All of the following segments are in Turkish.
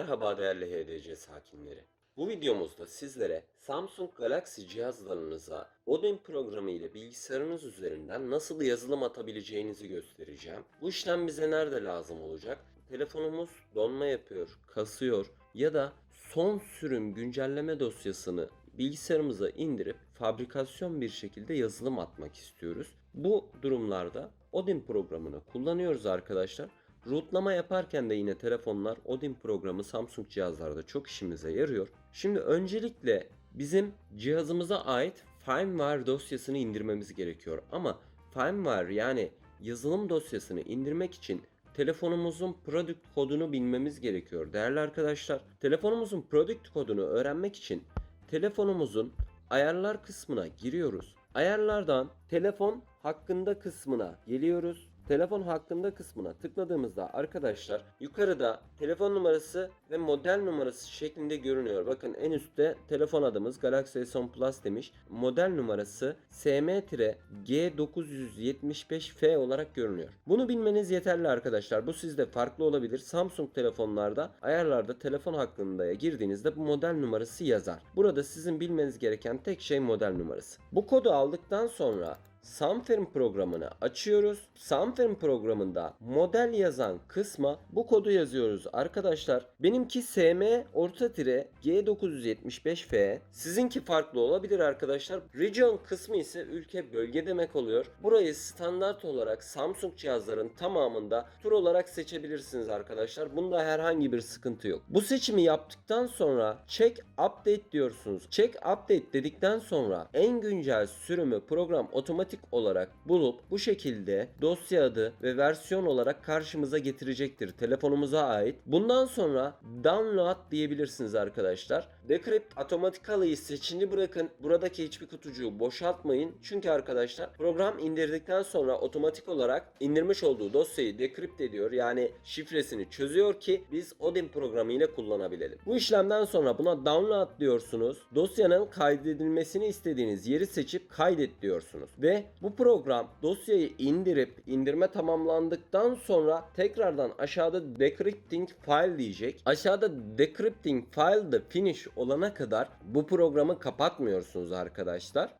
Merhaba değerli HDC sakinleri. Bu videomuzda sizlere Samsung Galaxy cihazlarınıza Odin programı ile bilgisayarınız üzerinden nasıl yazılım atabileceğinizi göstereceğim. Bu işlem bize nerede lazım olacak? Telefonumuz donma yapıyor, kasıyor ya da son sürüm güncelleme dosyasını bilgisayarımıza indirip fabrikasyon bir şekilde yazılım atmak istiyoruz. Bu durumlarda Odin programını kullanıyoruz arkadaşlar. Rootlama yaparken de yine telefonlar Odin programı Samsung cihazlarda çok işimize yarıyor. Şimdi öncelikle bizim cihazımıza ait firmware dosyasını indirmemiz gerekiyor. Ama firmware yani yazılım dosyasını indirmek için telefonumuzun product kodunu bilmemiz gerekiyor. Değerli arkadaşlar, telefonumuzun product kodunu öğrenmek için telefonumuzun ayarlar kısmına giriyoruz. Ayarlardan telefon hakkında kısmına geliyoruz. Telefon hakkında kısmına tıkladığımızda arkadaşlar yukarıda telefon numarası ve model numarası şeklinde görünüyor. Bakın en üstte telefon adımız Galaxy S10 Plus demiş. Model numarası SM-G975F olarak görünüyor. Bunu bilmeniz yeterli arkadaşlar. Bu sizde farklı olabilir. Samsung telefonlarda ayarlarda telefon hakkında girdiğinizde bu model numarası yazar. Burada sizin bilmeniz gereken tek şey model numarası. Bu kodu aldıktan sonra Samfirm programını açıyoruz. Samfirm programında model yazan kısma bu kodu yazıyoruz arkadaşlar. Benimki SM orta tire G975F. Sizinki farklı olabilir arkadaşlar. Region kısmı ise ülke bölge demek oluyor. Burayı standart olarak Samsung cihazların tamamında tur olarak seçebilirsiniz arkadaşlar. Bunda herhangi bir sıkıntı yok. Bu seçimi yaptıktan sonra check update diyorsunuz. Check update dedikten sonra en güncel sürümü program otomatik olarak bulup bu şekilde dosya adı ve versiyon olarak karşımıza getirecektir telefonumuza ait. Bundan sonra download diyebilirsiniz arkadaşlar. Decrypt Automatically'yi seçili bırakın. Buradaki hiçbir kutucuğu boşaltmayın. Çünkü arkadaşlar program indirdikten sonra otomatik olarak indirmiş olduğu dosyayı decrypt ediyor. Yani şifresini çözüyor ki biz Odin programı ile kullanabilelim. Bu işlemden sonra buna download diyorsunuz. Dosyanın kaydedilmesini istediğiniz yeri seçip kaydet diyorsunuz. Ve bu program dosyayı indirip indirme tamamlandıktan sonra tekrardan aşağıda decrypting file diyecek. Aşağıda decrypting file de finish olana kadar bu programı kapatmıyorsunuz arkadaşlar.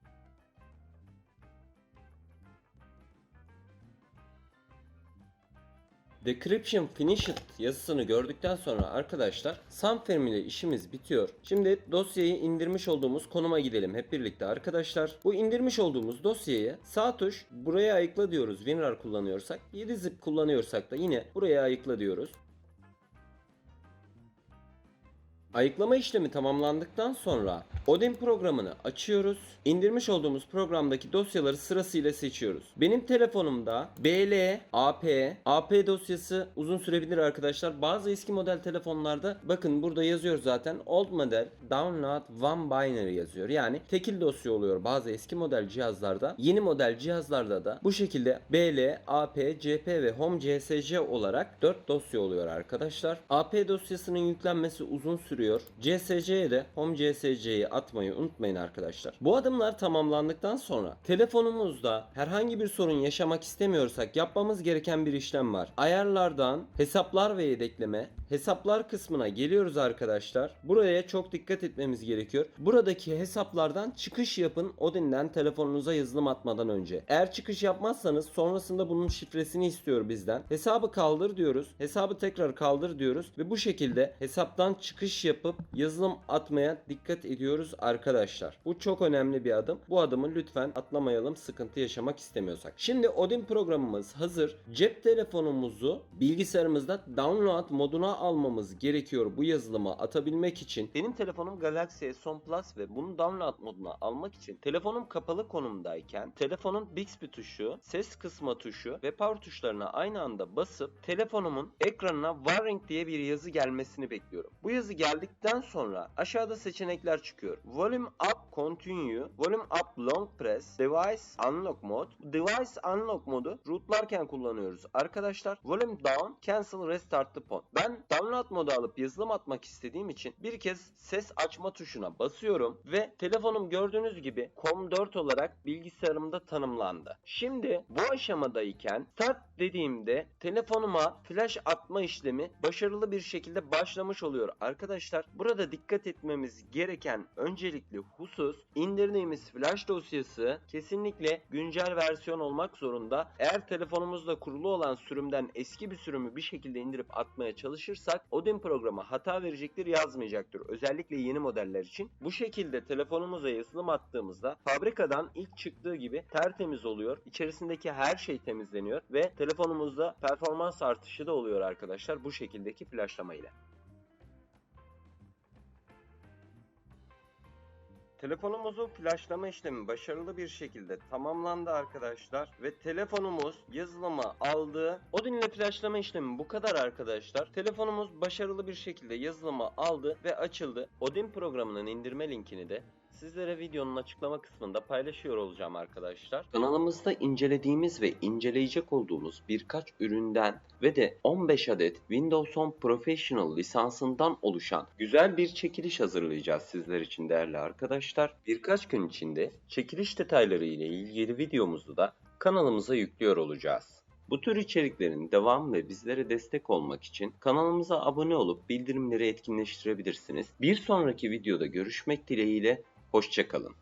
Decryption Finished yazısını gördükten sonra arkadaşlar Sunfirm ile işimiz bitiyor. Şimdi dosyayı indirmiş olduğumuz konuma gidelim hep birlikte arkadaşlar. Bu indirmiş olduğumuz dosyayı sağ tuş buraya ayıkla diyoruz WinRAR kullanıyorsak. 7 zip kullanıyorsak da yine buraya ayıkla diyoruz. Ayıklama işlemi tamamlandıktan sonra Odin programını açıyoruz. İndirmiş olduğumuz programdaki dosyaları sırasıyla seçiyoruz. Benim telefonumda BL, AP, AP dosyası uzun sürebilir arkadaşlar. Bazı eski model telefonlarda bakın burada yazıyor zaten old model download one binary yazıyor. Yani tekil dosya oluyor bazı eski model cihazlarda. Yeni model cihazlarda da bu şekilde BL, AP, CP ve Home CSC olarak 4 dosya oluyor arkadaşlar. AP dosyasının yüklenmesi uzun sürüyor. CSC'ye de Home CSC'yi atmayı unutmayın arkadaşlar. Bu adımlar tamamlandıktan sonra telefonumuzda herhangi bir sorun yaşamak istemiyorsak yapmamız gereken bir işlem var. Ayarlardan hesaplar ve yedekleme hesaplar kısmına geliyoruz arkadaşlar. Buraya çok dikkat etmemiz gerekiyor. Buradaki hesaplardan çıkış yapın Odin'den telefonunuza yazılım atmadan önce. Eğer çıkış yapmazsanız sonrasında bunun şifresini istiyor bizden. Hesabı kaldır diyoruz. Hesabı tekrar kaldır diyoruz ve bu şekilde hesaptan çıkış yapıp yazılım atmaya dikkat ediyoruz arkadaşlar. Bu çok önemli bir adım. Bu adımı lütfen atlamayalım sıkıntı yaşamak istemiyorsak. Şimdi Odin programımız hazır. Cep telefonumuzu bilgisayarımızda download moduna almamız gerekiyor bu yazılımı atabilmek için. Benim telefonum Galaxy S10 Plus ve bunu download moduna almak için telefonum kapalı konumdayken telefonun Bixby tuşu, ses kısma tuşu ve power tuşlarına aynı anda basıp telefonumun ekranına Warning diye bir yazı gelmesini bekliyorum. Bu yazı geldi geldikten sonra aşağıda seçenekler çıkıyor. Volume up continue, volume up long press, device unlock mode. Device unlock modu rootlarken kullanıyoruz arkadaşlar. Volume down, cancel restart the phone. Ben download modu alıp yazılım atmak istediğim için bir kez ses açma tuşuna basıyorum ve telefonum gördüğünüz gibi COM4 olarak bilgisayarımda tanımlandı. Şimdi bu aşamadayken start dediğimde telefonuma flash atma işlemi başarılı bir şekilde başlamış oluyor. Arkadaşlar burada dikkat etmemiz gereken öncelikli husus indirdiğimiz flash dosyası kesinlikle güncel versiyon olmak zorunda. Eğer telefonumuzda kurulu olan sürümden eski bir sürümü bir şekilde indirip atmaya çalışırsak Odin programı hata verecektir yazmayacaktır. Özellikle yeni modeller için. Bu şekilde telefonumuza yazılım attığımızda fabrikadan ilk çıktığı gibi tertemiz oluyor. İçerisindeki her şey temizleniyor ve telefonumuzda performans artışı da oluyor arkadaşlar bu şekildeki flashlama ile. Telefonumuzun flashlama işlemi başarılı bir şekilde tamamlandı arkadaşlar ve telefonumuz yazılımı aldı. Odin ile flashlama işlemi bu kadar arkadaşlar. Telefonumuz başarılı bir şekilde yazılımı aldı ve açıldı. Odin programının indirme linkini de sizlere videonun açıklama kısmında paylaşıyor olacağım arkadaşlar. Kanalımızda incelediğimiz ve inceleyecek olduğumuz birkaç üründen ve de 15 adet Windows 10 Professional lisansından oluşan güzel bir çekiliş hazırlayacağız sizler için değerli arkadaşlar. Birkaç gün içinde çekiliş detayları ile ilgili videomuzu da kanalımıza yüklüyor olacağız. Bu tür içeriklerin devam ve bizlere destek olmak için kanalımıza abone olup bildirimleri etkinleştirebilirsiniz. Bir sonraki videoda görüşmek dileğiyle, hoşçakalın.